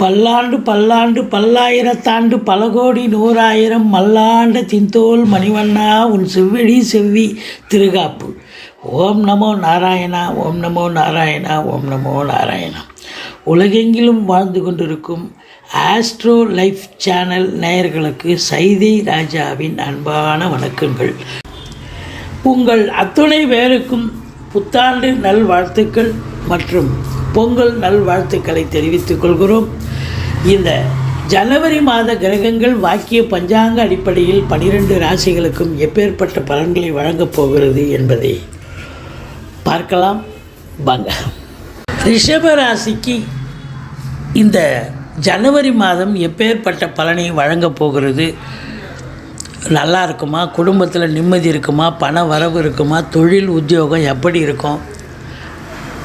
பல்லாண்டு பல்லாண்டு பல்லாயிரத்தாண்டு பல கோடி நூறாயிரம் மல்லாண்ட தின்தோல் மணிவண்ணா உன் செவ்விழி செவ்வி திருகாப்பு. ஓம் நமோ நாராயணா ஓம் நமோ நாராயணா ஓம் நமோ நாராயணா. உலகெங்கிலும் வாழ்ந்து கொண்டிருக்கும் ஆஸ்ட்ரோ லைஃப் சேனல் நேயர்களுக்கு சைதை ராஜாவின் அன்பான வணக்கங்கள். உங்கள் அத்துணை பேருக்கும் புத்தாண்டு நல்வாழ்த்துக்கள் மற்றும் பொங்கல் நல்வாழ்த்துக்களை தெரிவித்துக் கொள்கிறோம். இந்த ஜனவரி மாத கிரகங்கள் வாக்கிய பஞ்சாங்க அடிப்படையில் பனிரெண்டு ராசிகளுக்கும் எப்பேற்பட்ட பலன்களை வழங்கப் போகிறது என்பதை பார்க்கலாம். வாங்க. ரிஷப ராசிக்கு இந்த ஜனவரி மாதம் எப்பேற்பட்ட பலனை வழங்கப் போகிறது? நல்லா இருக்குமா? குடும்பத்தில் நிம்மதி இருக்குமா? பண வரவு இருக்குமா? தொழில் உத்தியோகம் எப்படி இருக்கும்?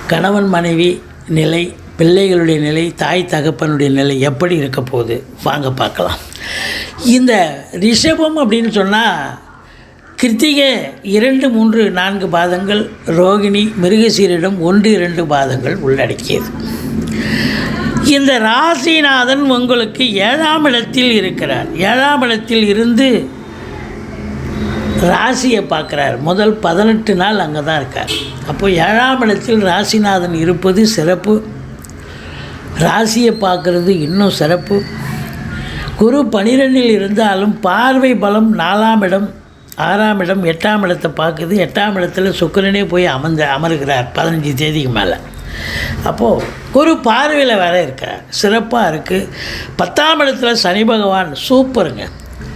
கணவன் மனைவி நிலை பிள்ளைகளுடைய நிலை தாய் தகப்பனுடைய நிலை எப்படி இருக்க போகுது? வாங்க பார்க்கலாம். இந்த ரிஷபம் அப்படின்னு சொன்னால் கிருத்திகை இரண்டு மூன்று நான்கு பாதங்கள் ரோகிணி மிருகசீரிடம் ஒன்று இரண்டு பாதங்கள் உள்ளடக்கியது. இந்த ராசிநாதன் உங்களுக்கு ஏழாம் இடத்தில் இருக்கிறார். ஏழாம் இடத்தில் இருந்து ராசியை பார்க்குறார். முதல் பதினெட்டு நாள் அங்கே தான் இருக்கார். அப்போ ஏழாம் இடத்தில் ராசிநாதன் இருப்பது சிறப்பு. ராசியை பார்க்குறது இன்னும் சிறப்பு. குரு பனிரெண்டில் இருந்தாலும் பார்வை பலம் நாலாம் இடம் ஆறாம் இடம் எட்டாம் இடத்தை பார்க்குது. எட்டாம் இடத்துல சுக்கிரனே போய் அமர்ந்த அமர்கிறார் பதினஞ்சு தேதிக்கு மேலே. அப்போது குரு பார்வையில் வேற இருக்கார். சிறப்பாக இருக்குது பத்தாம் இடத்துல சனி பகவான் சூப்பருங்க.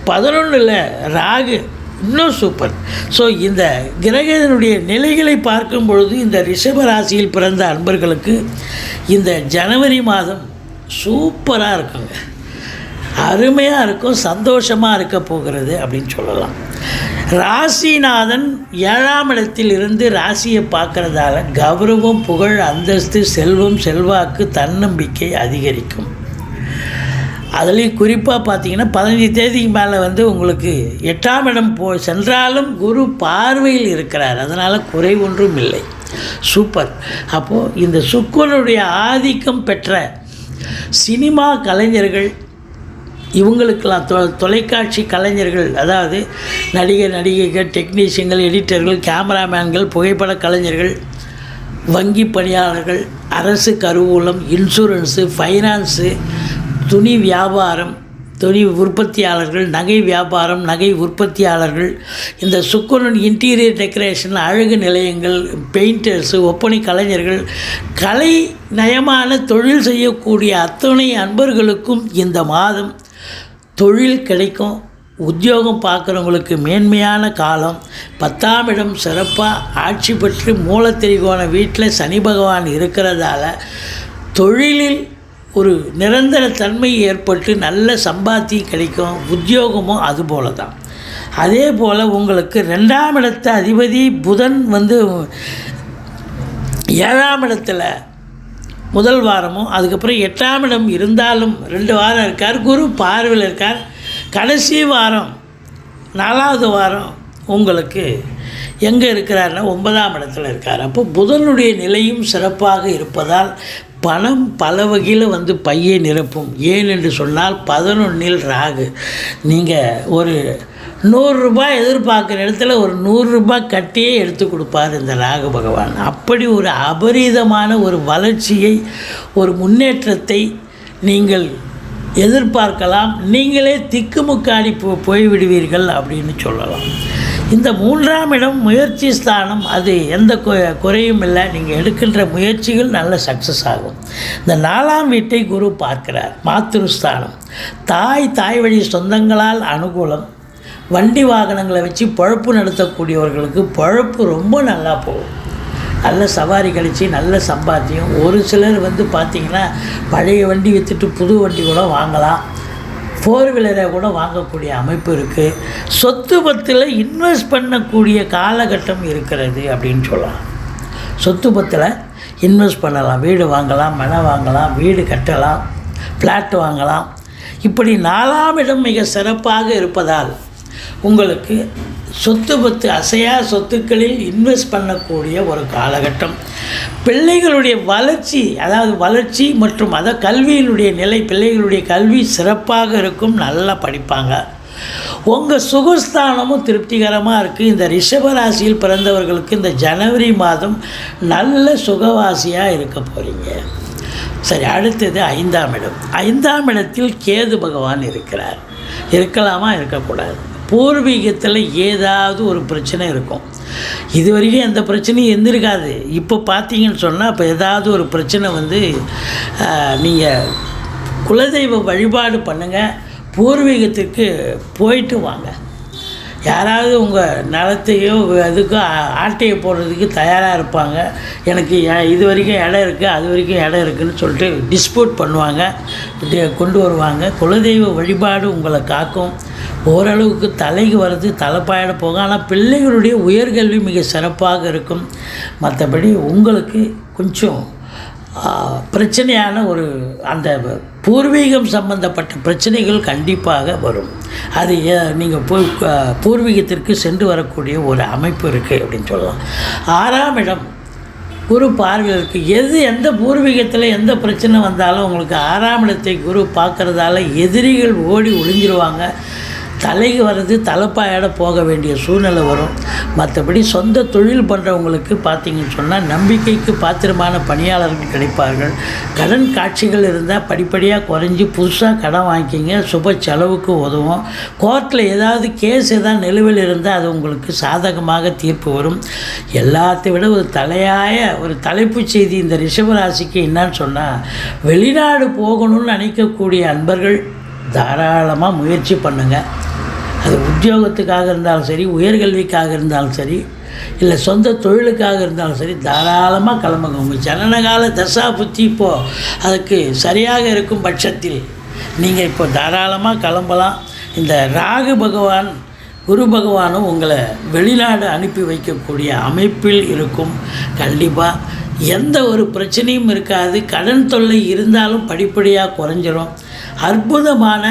பதினொன்றில் ராகு இன்னும் சூப்பர். ஸோ இந்த கிரகத்தினுடைய நிலைகளை பார்க்கும் பொழுது இந்த ரிஷப ராசியில் பிறந்த அன்பர்களுக்கு இந்த ஜனவரி மாதம் சூப்பராக இருக்குங்க. அருமையாக இருக்கும் சந்தோஷமாக இருக்க போகிறது அப்படின்னு சொல்லலாம். ராசிநாதன் ஏழாம் இடத்தில் இருந்து ராசியை பார்க்குறதால கௌரவம் புகழ் அந்தஸ்து செல்வம் செல்வாக்கு தன்னம்பிக்கை அதிகரிக்கும். அதுலேயும் குறிப்பாக பார்த்தீங்கன்னா பதினஞ்சு தேதிக்கு மேலே வந்து உங்களுக்கு எட்டாம் இடம் போ சென்றாலும் குரு பார்வையில் இருக்கிறார். அதனால் குறை ஒன்றும் இல்லை. சூப்பர் அப்போது இந்த சுக்கரனுடைய ஆதிக்கம் பெற்ற சினிமா கலைஞர்கள் இவங்களுக்கெல்லாம் தொ தொலைக்காட்சி கலைஞர்கள் அதாவது நடிகர் நடிகைகள் டெக்னீஷியன்கள் எடிட்டர்கள் கேமராமேன்கள் புகைப்பட கலைஞர்கள் வங்கி பணியாளர்கள் அரசு கருவூலம் இன்சூரன்ஸு ஃபைனான்ஸு துணி வியாபாரம் துணி உற்பத்தியாளர்கள் நகை வியாபாரம் நகை உற்பத்தியாளர்கள் இந்த சுக்குனன் இன்டீரியர் டெக்கரேஷன் அழகு நிலையங்கள் பெயிண்டர்ஸு ஒப்பனை கலைஞர்கள் கலை நயமான தொழில் செய்யக்கூடிய அத்தனை அன்பர்களுக்கும் இந்த மாதம் தொழில் கிடைக்கும். உத்தியோகம் பார்க்குறவங்களுக்கு மேன்மையான காலம். பத்தாம் இடம் சிறப்பாக ஆட்சி பெற்று மூலத்திரிகோண வீட்டில் சனி பகவான் இருக்கிறதால தொழிலில் ஒரு நிரந்தர தன்மை ஏற்பட்டு நல்ல சம்பாத்தியம் கிடைக்கும் உத்தியோகமும் அதுபோல தான் அதே போல் உங்களுக்கு ரெண்டாம் இடத்த அதிபதி புதன் வந்து ஏழாம் இடத்துல முதல் வாரமும் அதுக்கப்புறம் எட்டாம் இடம் இருந்தாலும் ரெண்டு வாரம் இருக்கார் குரு பார்வையில் இருக்கார். கடைசி வாரம் நாலாவது வாரம் உங்களுக்கு எங்கே இருக்கிறாருன்னா ஒன்பதாம் இடத்துல இருக்கார். அப்போ புதனுடைய நிலையும் சிறப்பாக இருப்பதால் பணம் பல வகையில் வந்து பையை நிரப்பும். ஏன் என்று சொன்னால் பதினொன்றில் ராகு. நீங்கள் ஒரு நூறுரூபா எதிர்பார்க்குற இடத்துல ஒரு நூறுரூபா கட்டியே எடுத்து கொடுப்பார் இந்த ராகு பகவான். அப்படி ஒரு அபரீதமான ஒரு வளர்ச்சியை ஒரு முன்னேற்றத்தை நீங்கள் எதிர்பார்க்கலாம். நீங்களே திக்குமுக்காடி போ போய்விடுவீர்கள் அப்படின்னு சொல்லலாம். இந்த மூன்றாம் இடம் முயற்சி ஸ்தானம். அது எந்த குறையும் இல்லை. நீங்கள் எடுக்கின்ற முயற்சிகள் நல்ல சக்ஸஸ் ஆகும். இந்த நாலாம் வீட்டை குரு பார்க்கிறார். மாத்திருஸ்தானம் தாய் தாய் வழி சொந்தங்களால் அனுகூலம். வண்டி வாகனங்களை வச்சு பழப்பு நடத்தக்கூடியவர்களுக்கு பழப்பு ரொம்ப நல்லா போகும். நல்ல சவாரி கழித்து நல்ல சம்பாத்தியம். ஒரு சிலர் வந்து பார்த்திங்கன்னா பழைய வண்டி விற்றுட்டு புது வண்டி கூட வாங்கலாம். ஃபோர் வீலரை கூட வாங்கக்கூடிய அமைப்பு இருக்குது சொத்து பத்தில் இன்வெஸ்ட் பண்ணக்கூடிய காலகட்டம் இருக்கிறது அப்படின்னு சொல்லலாம். சொத்து பத்தில் இன்வெஸ்ட் பண்ணலாம். வீடு வாங்கலாம் மனை வாங்கலாம் வீடு கட்டலாம் ஃப்ளாட் வாங்கலாம். இப்படி நாலாம் இடம் மிக சிறப்பாக இருப்பதால் உங்களுக்கு சொத்து பத்து அசையா சொத்துக்களில் இன்வெஸ்ட் பண்ணக்கூடிய ஒரு காலகட்டம். பிள்ளைகளுடைய வளர்ச்சி அதாவது வளர்ச்சி மற்றும் அத கல்வியினுடைய நிலை பிள்ளைகளுடைய கல்வி சிறப்பாக இருக்கும் நல்லா படிப்பாங்க. உங்கள் சுகஸ்தானமும் திருப்திகரமாக இருக்குது இந்த ரிஷபராசியில் பிறந்தவர்களுக்கு இந்த ஜனவரி மாதம் நல்ல சுகவாசியாக இருக்க போகிறீங்க சரி அடுத்தது ஐந்தாம் இடம். ஐந்தாம் இடத்தில் கேது பகவான் இருக்கிறார். இருக்கலாமா? இருக்கக்கூடாது. பூர்வீகத்தில் ஏதாவது ஒரு பிரச்சனை இருக்கும். இது வரைக்கும் எந்த பிரச்சனையும் இருந்திருக்காது. இப்போ பார்த்தீங்கன்னு சொன்னால் இப்போ ஏதாவது ஒரு பிரச்சனை வந்து நீங்கள் குலதெய்வ வழிபாடு பண்ணுங்கள் பூர்வீகத்துக்கு போயிட்டு வாங்க. யாராவது உங்கள் நிலத்தையோ அதுக்கோ ஆட்டையை போடுறதுக்கு தயாராக இருப்பாங்க. எனக்கு இது வரைக்கும் இடம் இருக்குது அது வரைக்கும் இடம் இருக்குதுன்னு சொல்லிட்டு டிஸ்பியூட் பண்ணுவாங்க. கொண்டு வருவாங்க. குலதெய்வ வழிபாடு உங்களை காக்கும். ஓரளவுக்கு தலைக்கு வர்றது தலைப்பாயிட போகும். ஆனால் பிள்ளைகளுடைய உயர்கல்வி மிக சிறப்பாக இருக்கும். மற்றபடி உங்களுக்கு கொஞ்சம் பிரச்சனையான ஒரு அந்த பூர்வீகம் சம்பந்தப்பட்ட பிரச்சனைகள் கண்டிப்பாக வரும். அது நீங்கள் போய் பூர்வீகத்திற்கு சென்று வரக்கூடிய ஒரு அமைப்பு இருக்குது அப்படின்னு சொல்லலாம். ஆறாம் இடம் குரு பார்வையில் இருக்குது எது எந்த பூர்வீகத்தில் எந்த பிரச்சனை வந்தாலும் உங்களுக்கு ஆறாம் இடத்தை குரு பார்க்குறதால எதிரிகள் ஓடி ஒளிஞ்சிருவாங்க. தலைக்கு வர்றது தலைப்பாயோட போக வேண்டிய சூழ்நிலை வரும். மற்றபடி சொந்த தொழில் பண்ணுறவங்களுக்கு பார்த்தீங்கன்னு சொன்னால் நம்பிக்கைக்கு பாத்திரமான பணியாளர்கள் கிடைப்பார்கள். கடன் காட்சிகள் இருந்தால் படிப்படியாக குறைஞ்சி புதுசாக கடன் வாங்கிக்கிங்க சுப செலவுக்கு உதவும். கோர்ட்டில் ஏதாவது கேஸ் ஏதாவது நிலுவையில் இருந்தால் அது உங்களுக்கு சாதகமாக தீர்ப்பு வரும். எல்லாத்தை விட ஒரு தலையாய ஒரு தலைப்புச் செய்தி இந்த ரிஷபராசிக்கு என்னன்னு சொன்னால் வெளிநாடு போகணும்னு நினைக்கக்கூடிய அன்பர்கள் தாராளமாக முயற்சி பண்ணுங்கள் அது உத்தியோகத்துக்காக இருந்தாலும் சரி உயர்கல்விக்காக இருந்தாலும் சரி இல்லை சொந்த தொழிலுக்காக இருந்தாலும் சரி தாராளமாக கிளம்புங்க. உங்கள் ஜனனகால தசா புத்தி இப்போது அதுக்கு சரியாக இருக்கும் பட்சத்தில் நீங்கள் இப்போ தாராளமாக கிளம்பலாம். இந்த ராகு பகவான் குரு பகவானும் உங்களை வெளிநாடு அனுப்பி வைக்கக்கூடிய அமைப்பில் இருக்கும். கண்டிப்பாக எந்த ஒரு பிரச்சனையும் இருக்காது. கடன் தொல்லை இருந்தாலும் படிப்படியாக குறைஞ்சிரும். அற்புதமான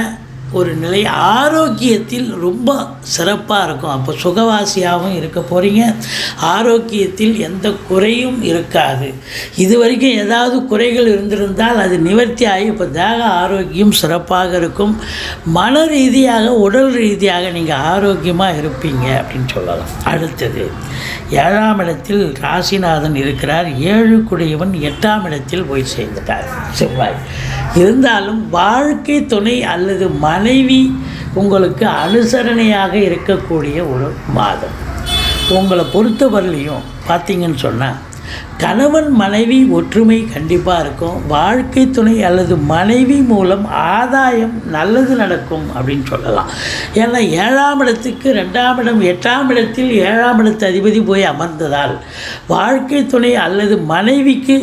ஒரு நிலை ஆரோக்கியத்தில் ரொம்ப சிறப்பாக இருக்கும். அப்போ சுகவாசியாகவும் இருக்க போகிறீங்க ஆரோக்கியத்தில் எந்த குறையும் இருக்காது. இது வரைக்கும் ஏதாவது குறைகள் இருந்திருந்தால் அது நிவர்த்தி ஆகி இப்போ தேக ஆரோக்கியம் சிறப்பாக இருக்கும். மன ரீதியாக உடல் ரீதியாக நீங்கள் ஆரோக்கியமாக இருப்பீங்க அப்படின்னு சொல்லலாம். அடுத்தது ஏழாம் இடத்தில் ராசிநாதன் இருக்கிறார். ஏழு குடையவன் எட்டாம் இடத்தில் போய் சேர்ந்துட்டார். செவ்வாய். இருந்தாலும் வாழ்க்கை துணை அல்லது மனைவி உங்களுக்கு அனுசரணையாக இருக்கக்கூடிய ஒரு மாதம். உங்களை பொறுத்தவரையிலையும் பார்த்தீங்கன்னு சொன்னால் கணவன் மனைவி ஒற்றுமை கண்டிப்பாக இருக்கும். வாழ்க்கை துணை அல்லது மனைவி மூலம் ஆதாயம் நல்லது நடக்கும் அப்படின்னு சொல்லலாம். ஏன்னா ஏழாம் இடத்துக்கு ரெண்டாம் இடம் எட்டாம் இடத்தில் ஏழாம் இடத்து அதிபதி போய் அமர்ந்ததால் வாழ்க்கை துணை அல்லது மனைவிக்கு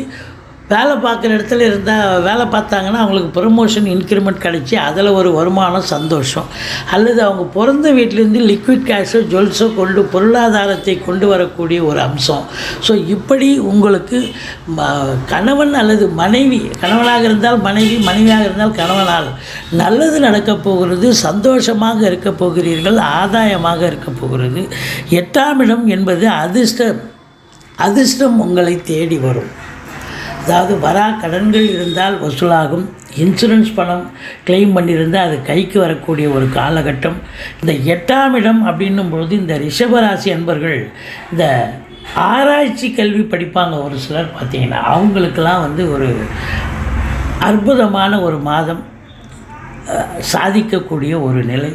வேலை பார்க்குற இடத்துல இருந்தால் வேலை பார்த்தாங்கன்னா அவங்களுக்கு ப்ரொமோஷன் இன்க்ரிமெண்ட் கிடச்சி அதில் ஒரு வருமானம் சந்தோஷம். அல்லது அவங்க பிறந்த வீட்டிலேருந்து லிக்விட் கேஷோ ஜுவல்ஸோ கொண்டு பொருளாதாரத்தை கொண்டு வரக்கூடிய ஒரு அம்சம். ஸோ இப்படி உங்களுக்கு கணவன் அல்லது மனைவி கணவனாக இருந்தால் மனைவி மனைவியாக இருந்தால் கணவனால் நல்லது நடக்கப் போகிறது சந்தோஷமாக இருக்கப் போகிறீர்கள் ஆதாயமாக இருக்கப் போகிறது. எட்டாம் இடம் என்பது அதிர்ஷ்டம் அதிர்ஷ்டம் உங்களை தேடி வரும். அதாவது வரா கடன்கள் இருந்தால் வசூலாகும். இன்சூரன்ஸ் பணம் கிளைம் பண்ணியிருந்தால் அது கைக்கு வரக்கூடிய ஒரு காலகட்டம். இந்த எட்டாம் இடம் அப்படின்னும் பொழுது இந்த ரிஷபராசி அன்பர்கள் இந்த ஆராய்ச்சி கல்வி படிப்பாங்க ஒரு சிலர் பார்த்திங்கன்னா அவங்களுக்கெல்லாம் வந்து ஒரு அற்புதமான ஒரு மாதம் சாதிக்கக்கூடிய ஒரு நிலை.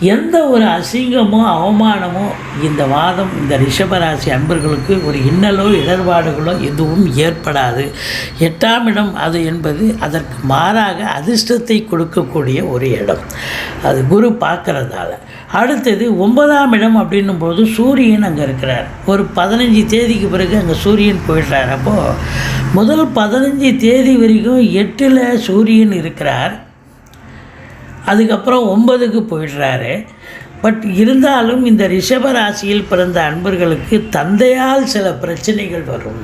எந்த ஒரு அசிங்கமோ அவமானமோ இந்த வாதம் இந்த ரிஷபராசி அன்பர்களுக்கு ஒரு இன்னலோ இடர்பாடுகளோ எதுவும் ஏற்படாது. எட்டாம் இடம் அது என்பது அதற்கு மாறாக அதிர்ஷ்டத்தை கொடுக்கக்கூடிய ஒரு இடம். அது குரு பார்க்குறதால. அடுத்தது ஒன்பதாம் இடம் அப்படின்னும் போது சூரியன் அங்கே இருக்கிறார். ஒரு பதினஞ்சு தேதிக்கு பிறகு அங்கே சூரியன் போயிடுறார். அப்போது முதல் பதினஞ்சு தேதி வரைக்கும் எட்டில் சூரியன் இருக்கிறார். அதுக்கப்புறம் ஒன்பதுக்கு போயிடுறாரு. பட் இருந்தாலும் இந்த ரிஷப ராசியில் பிறந்த அன்பர்களுக்கு தந்தையால் சில பிரச்சனைகள் வரும்.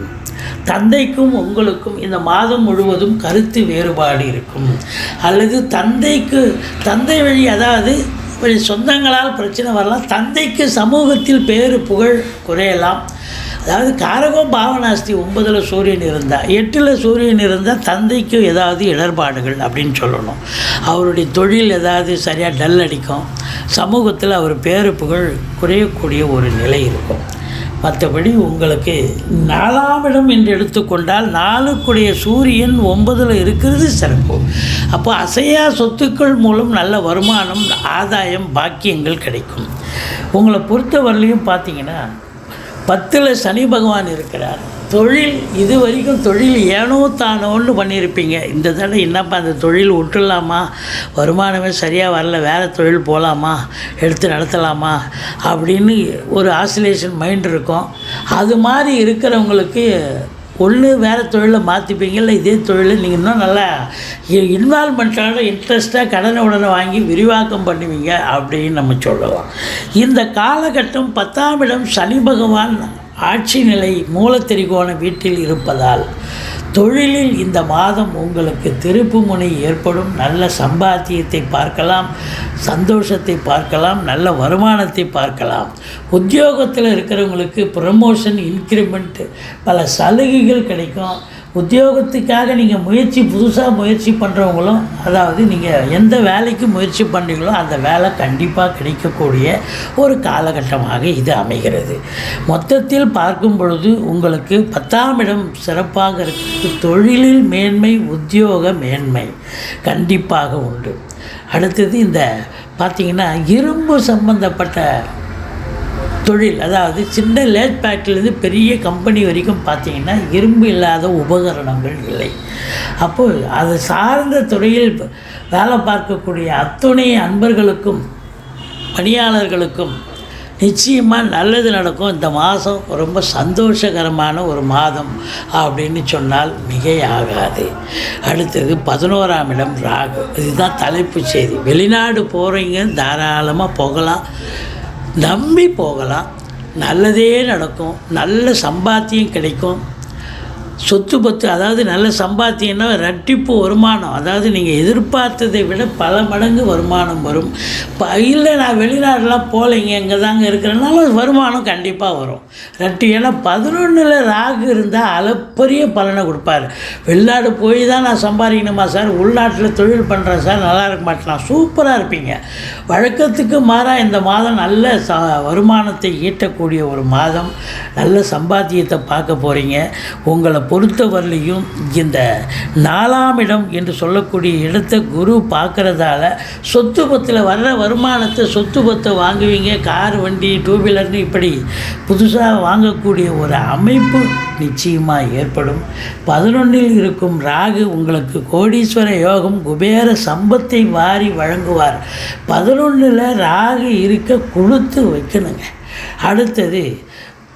தந்தைக்கும் உங்களுக்கும் இந்த மாதம் முழுவதும் கருத்து வேறுபாடு இருக்கும். அல்லது தந்தைக்கு தந்தை வழி அதாவது வழி சொந்தங்களால் பிரச்சனை வரலாம் தந்தைக்கு சமூகத்தில் பேரு புகழ் குறையலாம். அதாவது காரகம் பாவனாஸ்தி ஒன்பதில் சூரியன் இருந்தால் எட்டில் சூரியன் இருந்தால் தந்தைக்கு ஏதாவது இடர்பாடுகள் அப்படின்னு சொல்லணும். அவருடைய தொழில் ஏதாவது சரியாக டல் அடிக்கும். சமூகத்தில் அவர் பேரு புகழ் குறையக்கூடிய ஒரு நிலை இருக்கும். மற்றபடி உங்களுக்கு நாலாம் இடம் என்று எடுத்துக்கொண்டால் நாலுக்குடைய சூரியன் ஒன்பதில் இருக்கிறது சிறப்பு. அப்போ அசையா சொத்துக்கள் மூலம் நல்ல வருமானம் ஆதாயம் பாக்கியங்கள் கிடைக்கும். உங்களை பொறுத்தவரையிலையும் பார்த்தீங்கன்னா பத்தில் சனி பகவான் இருக்கிறார். தொழில் இது வரைக்கும் தொழில் ஏனோ தானோன்னு பண்ணியிருப்பீங்க. இந்த தடவை என்னப்பா அந்த தொழில் விட்டுடலாமா வருமானமே சரியாக வரல வேறு தொழில் போகலாமா எடுத்து நடத்தலாமா? அப்படின்னு ஒரு ஆசிலேஷன் மைண்ட் இருக்கும். அது மாதிரி இருக்கிறவங்களுக்கு ஒன்று வேறு தொழிலை மாற்றிப்பீங்க இல்லை இதே தொழிலில் நீங்கள் இன்னும் நல்லா இன்வால்மெண்ட்டோட இன்ட்ரெஸ்ட்டாக கடனை உடனே வாங்கி விரிவாக்கம் பண்ணுவீங்க அப்படின்னு நம்ம சொல்லலாம். இந்த காலகட்டம் பத்தாம் இடம் சனி பகவான் ஆட்சி நிலை மூலத்திரிகோண வீட்டில் இருப்பதால் தொழிலில் இந்த மாதம் உங்களுக்கு திருப்பு முனை ஏற்படும். நல்ல சம்பாத்தியத்தை பார்க்கலாம் சந்தோஷத்தை பார்க்கலாம் நல்ல வருமானத்தை பார்க்கலாம். உத்தியோகத்தில் இருக்கிறவங்களுக்கு ப்ரமோஷன் இன்க்ரிமெண்ட்டு பல சலுகைகள் கிடைக்கும். உத்தியோகத்துக்காக நீங்கள் முயற்சி புதுசாக முயற்சி பண்ணுறவங்களும் அதாவது நீங்கள் எந்த வேலைக்கு முயற்சி பண்ணுறீங்களோ அந்த வேலை கண்டிப்பாக கிடைக்கக்கூடிய ஒரு காலகட்டமாக இது அமைகிறது. மொத்தத்தில் பார்க்கும் பொழுது உங்களுக்கு பத்தாம் இடம் சிறப்பாக இருக்கிறது தொழிலில் மேன்மை உத்தியோக மேன்மை கண்டிப்பாக உண்டு. அடுத்தது இந்த பார்த்திங்கன்னா இரும்பு சம்பந்தப்பட்ட தொழில் அதாவது சின்ன லேட் ஃபேக்ட்ரிலேருந்து பெரிய கம்பெனி வரைக்கும் பார்த்தீங்கன்னா இரும்பு இல்லாத உபகரணங்கள் இல்லை. அப்போது அது சார்ந்த துறையில் வேலை பார்க்கக்கூடிய அத்துணை அன்பர்களுக்கும் பணியாளர்களுக்கும் நிச்சயமாக நல்லது நடக்கும். இந்த மாதம் ரொம்ப சந்தோஷகரமான ஒரு மாதம் அப்படின்னு சொன்னால் மிகையாகாது. அடுத்தது பதினோராம் இடம் ராகு. இதுதான் தலைப்பு செய்தி. வெளிநாடு போகிறீங்க தாராளமாக போகலாம். நம்பி போகலாம். நல்லதே நடக்கும். நல்ல சம்பாத்தியம் கிடைக்கும். சொத்து பத்து அதாவது நல்ல சம்பாத்தியம்னா ரெட்டிப்பு வருமானம். அதாவது நீங்கள் எதிர்பார்த்ததை விட பல மடங்கு வருமானம் வரும். இப்போ இல்லை நான் வெளிநாடெலாம் போகலைங்க இங்கே தாங்க இருக்கிறனால வருமானம் கண்டிப்பாக வரும். ரெட்டி ஏன்னா பதினொன்றில் ராகு இருந்தால் அளப்பரிய பலனை கொடுப்பாரு. வெளிநாடு போய் தான் நான் சம்பாதிக்கணுமா சார்? உள்நாட்டில் தொழில் பண்ணுறேன் சார் நல்லா இருக்க மாட்டேன்? சூப்பராக இருப்பீங்க. வழக்கத்துக்கு மாறாக இந்த மாதம் நல்ல ச வருமானத்தை ஈட்டக்கூடிய ஒரு மாதம். நல்ல சம்பாத்தியத்தை பார்க்க போகிறீங்க உங்களை பொறுத்தவரையிலையும் இந்த நாலாம் இடம் என்று சொல்லக்கூடிய இடத்தை குரு பார்க்குறதால சொத்து பத்தில் வர்ற வருமானத்தை சொத்து பத்தை வாங்குவீங்க கார் வண்டி டூ வீலர்னு இப்படி புதுசாக வாங்கக்கூடிய ஒரு அமைப்பு நிச்சயமாக ஏற்படும். பதினொன்றில் இருக்கும் ராகு உங்களுக்கு கோடீஸ்வர யோகம் குபேர சம்பத்தை வாரி வழங்குவார். பதினொன்றில் ராகு இருக்க கொடுத்து வைக்கணுங்க. அடுத்தது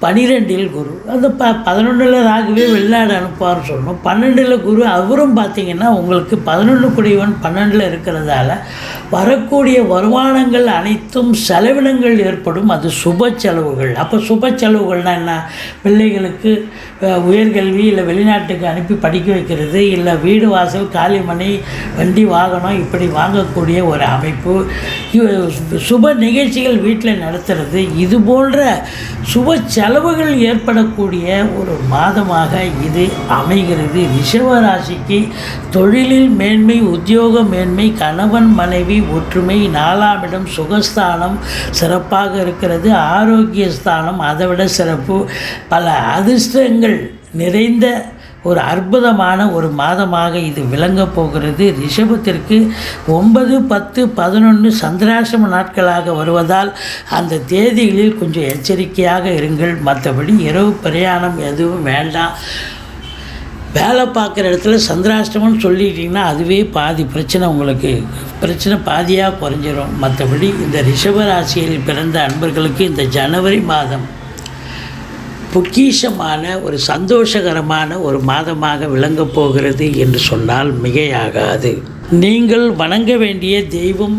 பனிரெண்டில் குரு. அந்த ப பதினொன்றில் ராகுவே வெளிநாடு அனுப்புவார்னு சொல்லணும். பன்னெண்டில் குரு அவரும் பார்த்திங்கன்னா உங்களுக்கு பதினொன்று குடிவன் பன்னெண்டில் இருக்கிறதால வரக்கூடிய வருமானங்கள் அனைத்தும் செலவினங்கள் ஏற்படும். அது சுப செலவுகள். அப்போ சுப செலவுகள்னால் என்ன? பிள்ளைகளுக்கு உயர்கல்வி இல்லை வெளிநாட்டுக்கு அனுப்பி படிக்க வைக்கிறது இல்லை வீடு வாசல் காலிமனை வண்டி வாகனம் இப்படி வாங்கக்கூடிய ஒரு அமைப்பு. சுப நிகழ்ச்சிகள் வீட்டில் நடத்துறது. இது போன்ற சுப செலவுகள் ஏற்படக்கூடிய ஒரு மாதமாக இது அமைகிறது. ரிஷவராசிக்கு தொழிலில் மேன்மை உத்தியோக மேன்மை கணவன் மனைவி ஒற்றுமை நாலாம் இடம் சுகஸ்தானம் சிறப்பாக இருக்கிறது. ஆரோக்கிய ஸ்தானம் அதை விட சிறப்பு. பல அதிர்ஷ்டங்கள் நிறைந்த ஒரு அற்புதமான ஒரு மாதமாக இது விளங்கப் போகிறது. ரிஷபத்திற்கு ஒன்பது பத்து பதினொன்று சந்திராசிரம நாட்களாக வருவதால் அந்த தேதிகளில் கொஞ்சம் எச்சரிக்கையாக இருங்கள். மற்றபடி இரவு பிரயாணம் எதுவும் வேண்டாம். வேலை பார்க்குற இடத்துல சந்திராஷ்டமம்னு சொல்லிட்டிங்கன்னா அதுவே பாதி பிரச்சனை உங்களுக்கு. பிரச்சனை பாதியாக குறைஞ்சிரும். மற்றபடி இந்த ரிஷபராசியில் பிறந்த அன்பர்களுக்கு இந்த ஜனவரி மாதம் பொக்கிஷமான ஒரு சந்தோஷகரமான ஒரு மாதமாக விளங்கப் போகிறது என்று சொன்னால் மிகையாகாது. நீங்கள் வணங்க வேண்டிய தெய்வம்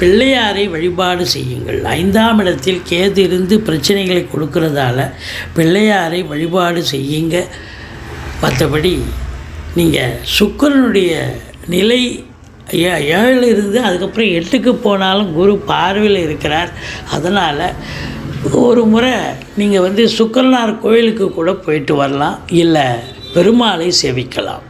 பிள்ளையாரை வழிபாடு செய்யுங்கள். ஐந்தாம் இடத்தில் கேது இருந்து பிரச்சனைகளை கொடுக்கறதால பிள்ளையாரை வழிபாடு செய்யுங்க. மற்றபடி நீங்கள் சுக்கிரனுடைய நிலை ஏ ஏழில் இருந்து அதுக்கப்புறம் எட்டுக்கு போனாலும் குரு பார்வையில் இருக்கிறார். அதனால் ஒரு முறை நீங்கள் வந்து சுக்கரனார் கோயிலுக்கு கூட போயிட்டு வரலாம். இல்லை பெருமாளை சேவிக்கலாம்.